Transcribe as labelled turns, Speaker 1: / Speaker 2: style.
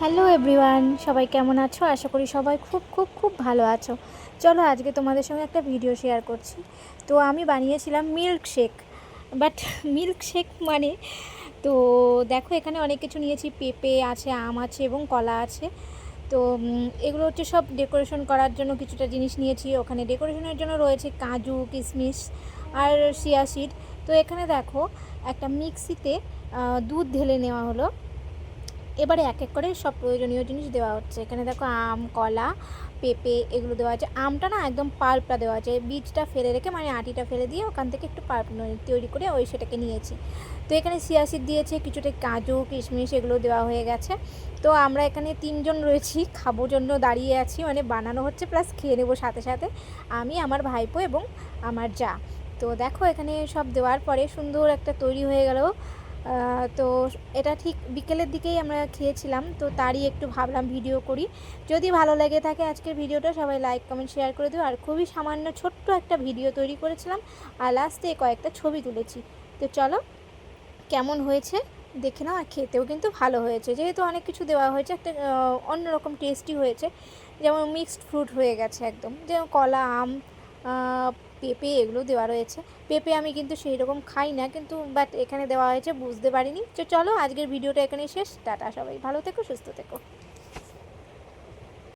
Speaker 1: Hello everyone, সবাই কেমন আছো? আশা করি সবাই খুব খুব খুব ভালো আছো। চলো আজকে তোমাদের সঙ্গে একটা ভিডিও শেয়ার করছি। তো আমি বানিয়েছিলাম milk shake but milk shake মানে তো দেখো এখানে অনেক কিছু নিয়েছি। পেঁপে আছে, আম আছে এবং কলা আছে। তো এগুলো হচ্ছে সব ডেকোরেশন করার জন্য কিছুটা জিনিস নিয়েছি। ওখানে ডেকোরেশনের জন্য রয়েছে কাজু কিশমিশ আর সিয়া সিড তো এখানে দেখো একটা মিক্সিতে দুধ ঢেলে নেওয়া হলো। এবারে এক এক করে সব প্রয়োজনীয় জিনিস দেওয়া হচ্ছে। এখানে দেখো আম, কলা, পেঁপে এগুলো দেওয়া আছে। আমটা না একদম পাল্পটা দেওয়া আছে। বীজটা ফেলে রেখে মানে আটিটা ফেলে দিয়ে ওখান থেকে একটু পাল্প তৈরি করে ওই সেটাকে নিয়েছি। তো এখানে সিয়াসিড দিয়েছে, কিছুটা কাজু, কিশমিশ এগুলো দেওয়া হয়ে গেছে। তো আমরা এখানে তিনজন রয়েছি, খাব জন্য দাঁড়িয়ে আছি। মানে বানানো হচ্ছে, প্লাস খেয়ে নেব সাথে সাথে আমি, আমার ভাইপো এবং আমার যা। তো দেখো এখানে সব দেওয়ার পরে সুন্দর একটা তৈরি হয়ে গেল। তো এটা ঠিক বিকেলের দিকেই আমরা খেয়েছিলাম, তো তারই একটু ভাবলাম ভিডিও করি। যদি ভালো লেগে থাকে আজকের ভিডিওটা, সবাই লাইক কমেন্ট শেয়ার করে দিও। আর খুবই সামান্য ছোট্ট একটা ভিডিও তৈরি করেছিলাম, আর লাস্টে কয়েকটা ছবি তুলেছি। তো চলো, কেমন হয়েছে দেখে নাও, আর খেতেও কিন্তু ভালো হয়েছে। যেহেতু অনেক কিছু দেওয়া হয়েছে, একটা অন্যরকম টেস্টি হয়েছে, যেমন মিক্সড ফ্রুট হয়ে গেছে একদম। যেমন কলা, আম পেঁপে এগুলো দেওয়া রয়েছে। পেঁপে আমি কিন্তু সেই রকম খাই না, কিন্তু বাট এখানে দেওয়া হয়েছে, বুঝতে পারিনি। তো চলো, আজকের ভিডিওটা এখানে শেষ। টাটা সবাই, ভালো থেকো, সুস্থ থেকো।